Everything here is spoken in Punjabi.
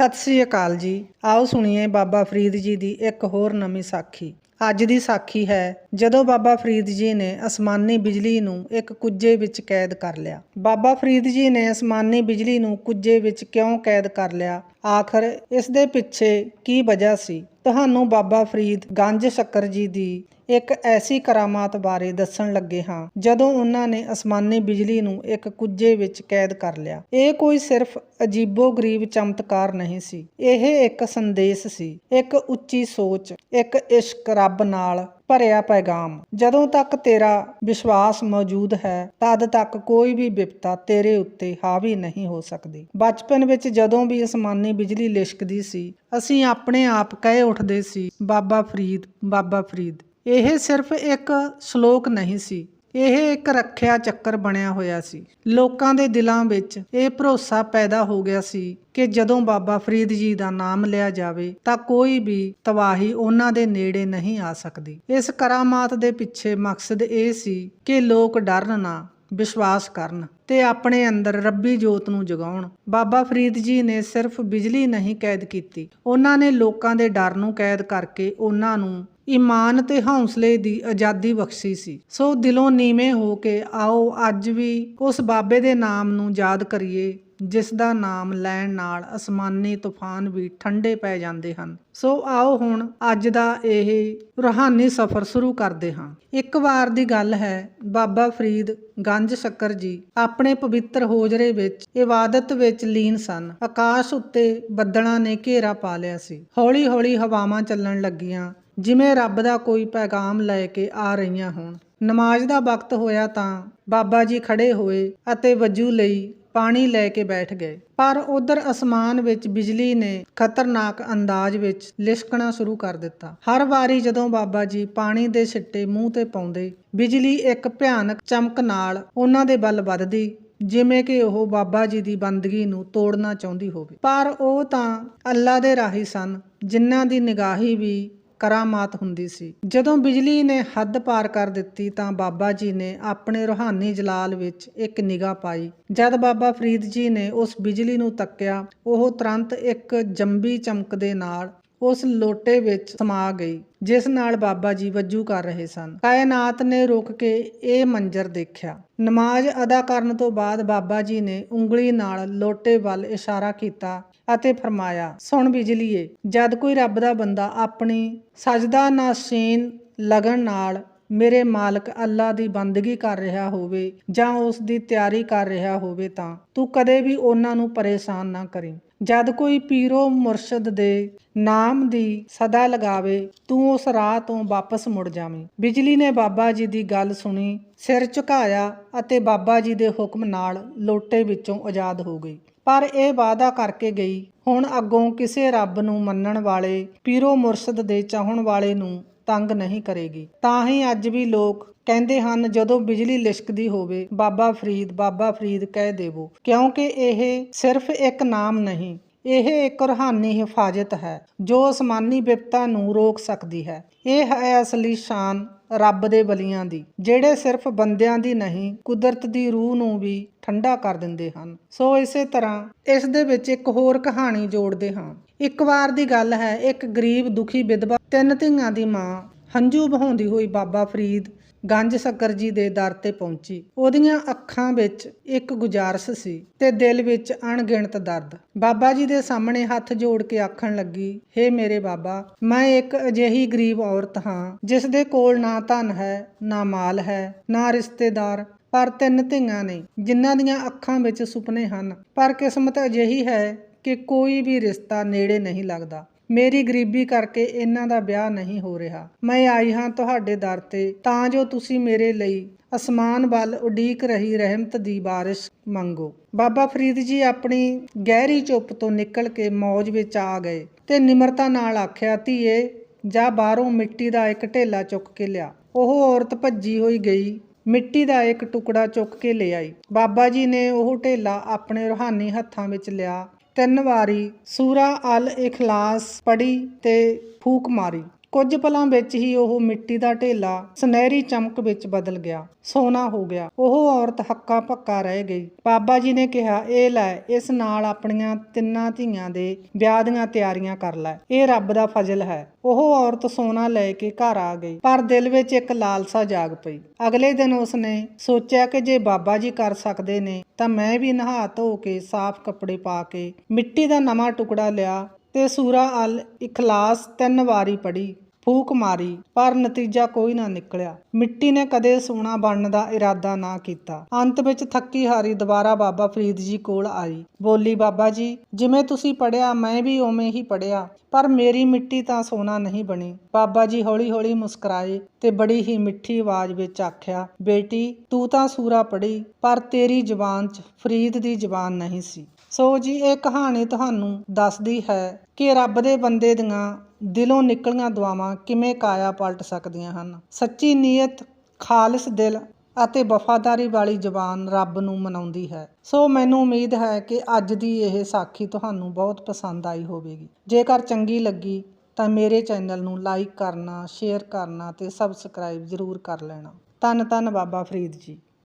ਸਤਿ ਸ੍ਰੀ ਅਕਾਲ ਜੀ। ਆਓ ਸੁਣੀਏ ਬਾਬਾ ਫਰੀਦ ਜੀ ਦੀ ਇੱਕ ਹੋਰ ਨਵੀਂ ਸਾਖੀ। ਅੱਜ ਦੀ ਸਾਖੀ ਹੈ, ਜਦੋਂ ਬਾਬਾ ਫਰੀਦ ਜੀ ਨੇ ਅਸਮਾਨੀ ਬਿਜਲੀ ਨੂੰ ਇੱਕ ਕੁੱਜੇ ਵਿੱਚ ਕੈਦ ਕਰ ਲਿਆ। ਬਾਬਾ ਫਰੀਦ ਜੀ ਨੇ ਅਸਮਾਨੀ ਬਿਜਲੀ ਨੂੰ ਕੁੱਜੇ ਵਿੱਚ ਕਿਉਂ ਕੈਦ ਕਰ ਲਿਆ? ਆਖਰ ਇਸ ਦੇ ਪਿੱਛੇ ਕੀ ਵਜ੍ਹਾ ਸੀ? ਤੁਹਾਨੂੰ ਬਾਬਾ ਫਰੀਦ ਗੰਜ ਸ਼ੱਕਰ ਜੀ ਦੀ ਇੱਕ ਐਸੀ ਕਰਾਮਾਤ ਬਾਰੇ ਦੱਸਣ ਲੱਗੇ ਹਾਂ, ਜਦੋਂ ਉਹਨਾਂ ਨੇ ਅਸਮਾਨੀ ਬਿਜਲੀ ਨੂੰ ਇੱਕ ਕੁੱਜੇ ਵਿੱਚ ਕੈਦ ਕਰ ਲਿਆ। ਇਹ ਕੋਈ ਸਿਰਫ ਅਜੀਬੋ-ਗਰੀਬ ਚਮਤਕਾਰ ਨਹੀਂ ਸੀ। ਇਹ ਇੱਕ ਸੰਦੇਸ਼ ਸੀ, ਇੱਕ ਉੱਚੀ ਸੋਚ, ਇੱਕ ਇਸ਼ਕ ਰੱਬ ਨਾਲ ਭਰਿਆ ਪੈਗਾਮ। ਜਦੋਂ ਤੱਕ ਤੇਰਾ ਵਿਸ਼ਵਾਸ ਮੌਜੂਦ ਹੈ, ਤਦ ਤੱਕ ਕੋਈ ਵੀ ਵਿਪਤਾ ਤੇਰੇ ਉੱਤੇ ਹਾਵੀ ਨਹੀਂ ਹੋ ਸਕਦੀ। ਬਚਪਨ ਵਿੱਚ ਜਦੋਂ ਵੀ ਅਸਮਾਨੀ ਬਿਜਲੀ ਲਿਸ਼ਕਦੀ ਸੀ, ਅਸੀਂ ਆਪਣੇ ਆਪ ਕਹਿ ਉੱਠਦੇ ਸੀ, ਬਾਬਾ ਫਰੀਦ ਬਾਬਾ ਫਰੀਦ। ਇਹ ਸਿਰਫ ਇੱਕ ਸ਼ਲੋਕ ਨਹੀਂ ਸੀ। ਇਹ ਇੱਕ ਰੱਖਿਆ ਚੱਕਰ ਬਣਿਆ ਹੋਇਆ ਸੀ। ਲੋਕਾਂ ਦੇ ਦਿਲਾਂ ਵਿੱਚ ਇਹ ਭਰੋਸਾ ਪੈਦਾ ਹੋ ਗਿਆ ਸੀ ਕਿ ਜਦੋਂ ਬਾਬਾ ਫਰੀਦ ਜੀ ਦਾ ਨਾਮ ਲਿਆ ਜਾਵੇ ਤਾਂ ਕੋਈ ਵੀ ਤਬਾਹੀ ਉਹਨਾਂ ਦੇ ਨੇੜੇ ਨਹੀਂ ਆ ਸਕਦੀ। ਇਸ ਕਰਾਮਾਤ ਦੇ ਪਿੱਛੇ ਮਕਸਦ ਇਹ ਸੀ ਕਿ ਲੋਕ ਡਰਨ ਨਾ, ਵਿਸ਼ਵਾਸ ਕਰਨ ਤੇ ਆਪਣੇ ਅੰਦਰ ਰੱਬੀ ਜੋਤ ਨੂੰ ਜਗਾਉਣ। ਬਾਬਾ ਫਰੀਦ ਜੀ ਨੇ ਸਿਰਫ ਬਿਜਲੀ ਨਹੀਂ ਕੈਦ ਕੀਤੀ। ਉਹਨਾਂ ਨੇ ਲੋਕਾਂ ਦੇ ਡਰ ਨੂੰ ਕੈਦ ਕਰਕੇ ਉਹਨਾਂ ਨੂੰ ਈਮਾਨ ਤੇ ਹੌਸਲੇ ਦੀ ਆਜ਼ਾਦੀ ਬਖਸ਼ੀ ਸੀ। ਸੋ ਦਿਲੋਂ ਨੀਵੇਂ ਹੋ ਕੇ ਆਓ, ਅੱਜ ਵੀ ਉਸ ਬਾਬੇ ਦੇ ਨਾਮ ਨੂੰ ਯਾਦ ਕਰੀਏ, ਜਿਸ ਦਾ ਨਾਮ ਲੈਣ ਨਾਲ ਅਸਮਾਨੀ ਤੂਫਾਨ ਵੀ ਠੰਡੇ ਪੈ ਜਾਂਦੇ ਹਨ। ਸੋ ਆਓ ਹੁਣ ਅੱਜ ਦਾ ਇਹ ਰੂਹਾਨੀ ਸਫ਼ਰ ਸ਼ੁਰੂ ਕਰਦੇ ਹਾਂ। ਇੱਕ ਵਾਰ ਦੀ ਗੱਲ ਹੈ, ਬਾਬਾ ਫਰੀਦ ਗੰਜ ਸ਼ੱਕਰ ਜੀ ਆਪਣੇ ਪਵਿੱਤਰ ਹੋਜਰੇ ਵਿੱਚ ਇਬਾਦਤ ਵਿੱਚ ਲੀਨ ਸਨ। ਆਕਾਸ਼ ਉੱਤੇ ਬੱਦਲਾਂ ਨੇ ਘੇਰਾ ਪਾ ਲਿਆ ਸੀ। ਹੌਲੀ-ਹੌਲੀ ਹਵਾਵਾਂ ਚੱਲਣ ਲੱਗੀਆਂ। ਜਿਵੇਂ ਰੱਬ ਦਾ ਕੋਈ ਪੈਗਾਮ ਲੈ ਕੇ ਆ ਰਹੀਆਂ ਹੋਣ। ਨਮਾਜ਼ ਦਾ ਵਕਤ ਹੋਇਆ ਤਾਂ ਬਾਬਾ ਜੀ ਖੜੇ ਹੋਏ ਅਤੇ ਵਜੂ ਲਈ ਪਾਣੀ ਲੈ ਕੇ ਬੈਠ ਗਏ। ਪਰ ਉਧਰ ਅਸਮਾਨ ਵਿੱਚ ਬਿਜਲੀ ਨੇ ਖਤਰਨਾਕ ਅੰਦਾਜ਼ ਵਿੱਚ ਲਿਸ਼ਕਣਾ ਸ਼ੁਰੂ ਕਰ ਦਿੱਤਾ। ਹਰ ਵਾਰੀ ਜਦੋਂ ਬਾਬਾ ਜੀ ਪਾਣੀ ਦੇ ਛਿੱਟੇ ਮੂੰਹ ਤੇ ਪਾਉਂਦੇ, ਬਿਜਲੀ ਇੱਕ ਭਿਆਨਕ ਚਮਕ ਨਾਲ ਉਹਨਾਂ ਦੇ ਵੱਲ ਵੱਧਦੀ, ਜਿਵੇਂ ਕਿ ਉਹ ਬਾਬਾ ਜੀ ਦੀ ਬੰਦਗੀ ਨੂੰ ਤੋੜਨਾ ਚਾਹੁੰਦੀ ਹੋਵੇ। ਪਰ ਉਹ ਤਾਂ ਅੱਲਾ ਦੇ ਰਾਹੀ ਸਨ, ਜਿਨ੍ਹਾਂ ਦੀ ਨਿਗਾਹੀ ਵੀ ਕਰਾਮਾਤ ਹੁੰਦੀ ਸੀ। ਜਦੋਂ ਬਿਜਲੀ ਨੇ ਹੱਦ ਪਾਰ ਕਰ ਦਿੱਤੀ ਤਾਂ ਬਾਬਾ ਜੀ ਨੇ ਆਪਣੇ ਰੂਹਾਨੀ ਜਲਾਲ ਵਿੱਚ ਇੱਕ ਨਿਗਾਹ ਪਾਈ। ਜਦ ਬਾਬਾ ਫਰੀਦ ਜੀ ਨੇ ਉਸ ਬਿਜਲੀ ਨੂੰ ਤੱਕਿਆ, ਉਹ ਤੁਰੰਤ ਇੱਕ ਜੰਬੀ ਚਮਕ ਦੇ ਨਾਲ ਉਸ ਲੋਟੇ ਵਿੱਚ ਸਮਾ ਗਈ, ਜਿਸ ਨਾਲ ਬਾਬਾ ਜੀ ਵੱਜੂ ਕਰ ਰਹੇ ਸਨ। ਕਾਇਨਾਤ ਨੇ ਰੁਕ ਕੇ ਇਹ ਮੰਜ਼ਰ ਦੇਖਿਆ। ਨਮਾਜ਼ ਅਦਾ ਕਰਨ ਤੋਂ ਬਾਅਦ ਬਾਬਾ ਜੀ ਨੇ ਉਂਗਲੀ ਨਾਲ ਲੋਟੇ ਵੱਲ ਇਸ਼ਾਰਾ ਕੀਤਾ ਅਤੇ ਫਰਮਾਇਆ, ਸੁਣ ਬਿਜਲੀਏ, ਜਦ ਕੋਈ ਰੱਬ ਦਾ ਬੰਦਾ ਆਪਣੀ ਸਜਦਾ ਨਾਸ਼ੀਨ ਲਗਨ ਨਾਲ ਮੇਰੇ ਮਾਲਕ ਅੱਲਾ ਦੀ ਬੰਦਗੀ ਕਰ ਰਿਹਾ ਹੋਵੇ ਜਾਂ ਉਸ ਦੀ ਤਿਆਰੀ ਕਰ ਰਿਹਾ ਹੋਵੇ ਤਾਂ, ਤੂੰ ਕਦੇ ਵੀ ਉਹਨਾਂ ਨੂੰ ਪਰੇਸ਼ਾਨ ਨਾ ਕਰੀਂ। ਜਦ ਕੋਈ ਪੀਰੋ ਮੁਰਸ਼ਦ ਦੇ ਨਾਮ ਦੀ ਸਦਾ ਲਗਾਵੇ, ਤੂੰ ਉਸ ਰਾਹ ਤੋਂ ਵਾਪਸ ਮੁੜ ਜਾਵੇਂ। ਬਿਜਲੀ ਨੇ ਬਾਬਾ ਜੀ ਦੀ ਗੱਲ ਸੁਣੀ, ਸਿਰ ਝੁਕਾਇਆ ਅਤੇ ਬਾਬਾ ਜੀ ਦੇ ਹੁਕਮ ਨਾਲ ਲੋਟੇ ਵਿੱਚੋਂ ਆਜ਼ਾਦ ਹੋ ਗਈ। ਪਰ ਇਹ ਵਾਅਦਾ ਕਰਕੇ ਗਈ, ਹੁਣ ਅੱਗੋਂ ਕਿਸੇ ਰੱਬ ਨੂੰ ਮੰਨਣ ਵਾਲੇ, ਪੀਰੋ ਮੁਰਸ਼ਦ ਦੇ ਚਾਹਣ ਵਾਲੇ ਨੂੰ ਤੰਗ ਨਹੀਂ ਕਰੇਗੀ। ਤਾਂ ਹੀ ਅੱਜ ਵੀ ਲੋਕ ਕਹਿੰਦੇ ਹਨ, ਜਦੋਂ ਬਿਜਲੀ ਲਿਸ਼ਕਦੀ ਹੋਵੇ, ਬਾਬਾ ਫਰੀਦ ਬਾਬਾ ਫਰੀਦ ਕਹਿ ਦੇਵੋ। ਕਿਉਂਕਿ ਇਹ ਸਿਰਫ ਇੱਕ ਨਾਮ ਨਹੀਂ ਇਹ ਇੱਕ ਰੂਹਾਨੀ ਹਿਫਾਜ਼ਤ ਹੈ, ਜੋ ਅਸਮਾਨੀ ਵਿਪਤਾ ਨੂੰ ਰੋਕ ਸਕਦੀ ਹੈ। ਇਹ ਹੈ ਅਸਲੀ ਸ਼ਾਨ ਰੱਬ ਦੇ ਬਲੀਆਂ ਦੀ, ਜਿਹੜੇ ਸਿਰਫ ਬੰਦਿਆਂ ਦੀ ਨਹੀਂ, ਕੁਦਰਤ ਦੀ ਰੂਹ ਨੂੰ ਵੀ ਠੰਡਾ ਕਰ ਦਿੰਦੇ ਹਨ। ਸੋ ਇਸੇ ਤਰ੍ਹਾਂ ਇਸ ਦੇ ਵਿੱਚ ਇੱਕ ਹੋਰ ਕਹਾਣੀ ਜੋੜਦੇ ਹਾਂ। ਇੱਕ ਵਾਰ ਦੀ ਗੱਲ ਹੈ, ਇੱਕ ਗਰੀਬ ਦੁਖੀ ਵਿਧਵਾ ਤਿੰਨ ਧੀਆਂ ਦੀ ਮਾਂ, ਹੰਝੂ ਬਹਾਉਂਦੀ ਹੋਈ ਬਾਬਾ ਫਰੀਦ ਗੰਜ ਸ਼ੱਕਰ ਜੀ ਦੇ ਦਰ ਤੇ ਪਹੁੰਚੀ। ਉਹਦੀਆਂ ਅੱਖਾਂ ਵਿੱਚ ਇੱਕ ਗੁਜ਼ਾਰਸ਼ ਸੀ ਤੇ ਦਿਲ ਵਿੱਚ ਅਣਗਿਣਤ ਦਰਦ। ਬਾਬਾ ਜੀ ਦੇ ਸਾਹਮਣੇ ਹੱਥ ਜੋੜ ਕੇ ਆਖਣ ਲੱਗੀ, ਹੇ ਮੇਰੇ ਬਾਬਾ, ਮੈਂ ਇੱਕ ਅਜਿਹੀ ਗਰੀਬ ਔਰਤ ਹਾਂ, ਜਿਸ ਦੇ ਕੋਲ ਨਾ ਧਨ ਹੈ, ਨਾ ਮਾਲ ਹੈ, ਨਾ ਰਿਸ਼ਤੇਦਾਰ, ਪਰ ਤਿੰਨ ਧੀਆਂ ਨੇ, ਜਿਨ੍ਹਾਂ ਦੀਆਂ ਅੱਖਾਂ ਵਿੱਚ ਸੁਪਨੇ ਹਨ। ਪਰ ਕਿਸਮਤ ਅਜਿਹੀ ਹੈ ਕਿ ਕੋਈ ਵੀ ਰਿਸ਼ਤਾ ਨੇੜੇ ਨਹੀਂ ਲੱਗਦਾ। ਮੇਰੀ ਗਰੀਬੀ ਕਰਕੇ ਇਹਨਾਂ ਦਾ ਵਿਆਹ ਨਹੀਂ ਹੋ ਰਿਹਾ। ਮੈਂ ਆਈ ਹਾਂ ਤੁਹਾਡੇ ਦਰ ਤੇ, ਤਾਂ ਜੋ ਤੁਸੀਂ ਮੇਰੇ ਲਈ ਅਸਮਾਨ ਵੱਲ ਉਡੀਕ ਰਹੀ ਰਹਿਮਤ ਦੀ ਬਾਰਿਸ਼ ਮੰਗੋ। ਬਾਬਾ ਫਰੀਦ ਜੀ ਆਪਣੀ ਗਹਿਰੀ ਚੁੱਪ ਤੋਂ ਨਿਕਲ ਕੇ ਮੌਜ ਵਿੱਚ ਆ ਗਏ ਤੇ ਨਿਮਰਤਾ ਨਾਲ ਆਖਿਆ, ਧੀਏ, ਜਾ ਬਾਹਰੋਂ ਮਿੱਟੀ ਦਾ ਇੱਕ ਢੇਲਾ ਚੁੱਕ ਕੇ ਲਿਆ। ਉਹ ਔਰਤ ਭੱਜੀ ਹੋਈ ਗਈ, ਮਿੱਟੀ ਦਾ ਇੱਕ ਟੁਕੜਾ ਚੁੱਕ ਕੇ ਲੈ ਆਈ ਬਾਬਾ ਜੀ ਨੇ ਉਹ ਢੇਲਾ ਆਪਣੇ ਰੂਹਾਨੀ ਹੱਥਾਂ ਵਿੱਚ ਲਿਆ ਤਿੰਨ ਵਾਰੀ ਸੂਰਾ ਅਲ ਇਖਲਾਸ ਪੜ੍ਹੀ ਅਤੇ ਫੂਕ ਮਾਰੀ। ਕੁਝ ਪਲਾਂ ਵਿੱਚ ਹੀ ਉਹ ਮਿੱਟੀ ਦਾ ਢੇਲਾ ਸੁਨਹਿਰੀ ਚਮਕ ਵਿੱਚ ਬਦਲ ਗਿਆ ਸੋਨਾ ਹੋ ਗਿਆ। ਉਹ ਔਰਤ ਹੱਕਾ ਪੱਕਾ ਰਹਿ ਗਈ। ਬਾਬਾ ਜੀ ਨੇ ਕਿਹਾ, ਇਹ ਲੈ, ਇਸ ਨਾਲ ਆਪਣੀਆਂ ਤਿੰਨਾਂ ਧੀਆਂ ਦੇ ਵਿਆਹ ਦੀਆਂ ਤਿਆਰੀਆਂ ਕਰ ਲੈ। ਇਹ ਰੱਬ ਦਾ ਫਜ਼ਲ ਹੈ। ਉਹ ਔਰਤ ਸੋਨਾ ਲੈ ਕੇ ਘਰ ਆ ਗਈ, ਪਰ ਦਿਲ ਵਿੱਚ ਇੱਕ ਲਾਲਸਾ ਜਾਗ ਪਈ। ਅਗਲੇ ਦਿਨ ਉਸਨੇ ਸੋਚਿਆ ਕਿ ਜੇ ਬਾਬਾ ਜੀ ਕਰ ਸਕਦੇ ਨੇ, ਤਾਂ ਮੈਂ ਵੀ ਨਹਾ ਧੋ ਕੇ ਸਾਫ਼ ਕੱਪੜੇ ਪਾ ਕੇ ਮਿੱਟੀ ਦਾ ਨਵਾਂ ਟੁਕੜਾ ਲਿਆ ਤੇ ਸੂਰਾ ਅਲ ਇਖਲਾਸ ਤਿੰਨ ਵਾਰੀ ਪੜ੍ਹੀ, ਫੂਕ ਮਾਰੀ, ਪਰ ਨਤੀਜਾ ਕੋਈ ਨਾ ਨਿਕਲਿਆ। ਮਿੱਟੀ ਨੇ ਕਦੇ ਸੋਨਾ ਬਣਨ ਦਾ ਇਰਾਦਾ ਨਾ ਕੀਤਾ। ਅੰਤ ਵਿੱਚ ਥੱਕੀ ਹਾਰੀ ਦੁਬਾਰਾ ਬਾਬਾ ਫਰੀਦ ਜੀ ਕੋਲ ਆਈ। ਬੋਲੀ, ਬਾਬਾ ਜੀ, ਜਿਵੇਂ ਤੁਸੀਂ ਪੜਿਆ ਮੈਂ ਵੀ ਉਵੇਂ ਹੀ ਪੜਿਆ ਪਰ ਮੇਰੀ ਮਿੱਟੀ ਤਾਂ ਸੋਨਾ ਨਹੀਂ ਬਣੀ। ਬਾਬਾ ਜੀ ਹੌਲੀ-ਹੌਲੀ ਮੁਸਕਰਾਏ ਤੇ ਬੜੀ ਹੀ ਮਿੱਠੀ ਆਵਾਜ਼ ਵਿੱਚ ਆਖਿਆ, ਬੇਟੀ, ਤੂੰ ਤਾਂ ਸੂਰਾ ਪੜੀ ਪਰ ਤੇਰੀ ਜ਼ੁਬਾਨ 'ਚ ਫਰੀਦ ਦੀ ਜ਼ੁਬਾਨ ਨਹੀਂ ਸੀ। ਸੋ ਜੀ, ਇਹ ਕਹਾਣੀ ਤੁਹਾਨੂੰ ਦੱਸਦੀ ਹੈ ਕਿ ਰੱਬ ਦੇ ਬੰਦੇ ਦੀਆਂ ਦਿਲੋਂ ਨਿਕਲੀਆਂ ਦੁਆਵਾਂ ਕਿਵੇਂ ਕਾਇਆ ਪਲਟ ਸਕਦੀਆਂ ਹਨ। ਸੱਚੀ ਨੀਅਤ, ਖਾਲਸ ਦਿਲ ਅਤੇ ਵਫਾਦਾਰੀ ਵਾਲੀ ਜ਼ਬਾਨ ਰੱਬ ਨੂੰ ਮਨਾਉਂਦੀ ਹੈ। ਸੋ ਮੈਨੂੰ ਉਮੀਦ ਹੈ ਕਿ ਅੱਜ ਦੀ ਇਹ ਸਾਖੀ ਤੁਹਾਨੂੰ ਬਹੁਤ ਪਸੰਦ ਆਈ ਹੋਵੇਗੀ। ਜੇਕਰ ਚੰਗੀ ਲੱਗੀ ਤਾਂ ਮੇਰੇ ਚੈਨਲ ਨੂੰ ਲਾਈਕ ਕਰਨਾ, ਸ਼ੇਅਰ ਕਰਨਾ ਤੇ ਸਬਸਕ੍ਰਾਈਬ ਜ਼ਰੂਰ ਕਰ ਲੈਣਾ। ਧੰਨ ਧੰਨ ਬਾਬਾ ਫਰੀਦ ਜੀ।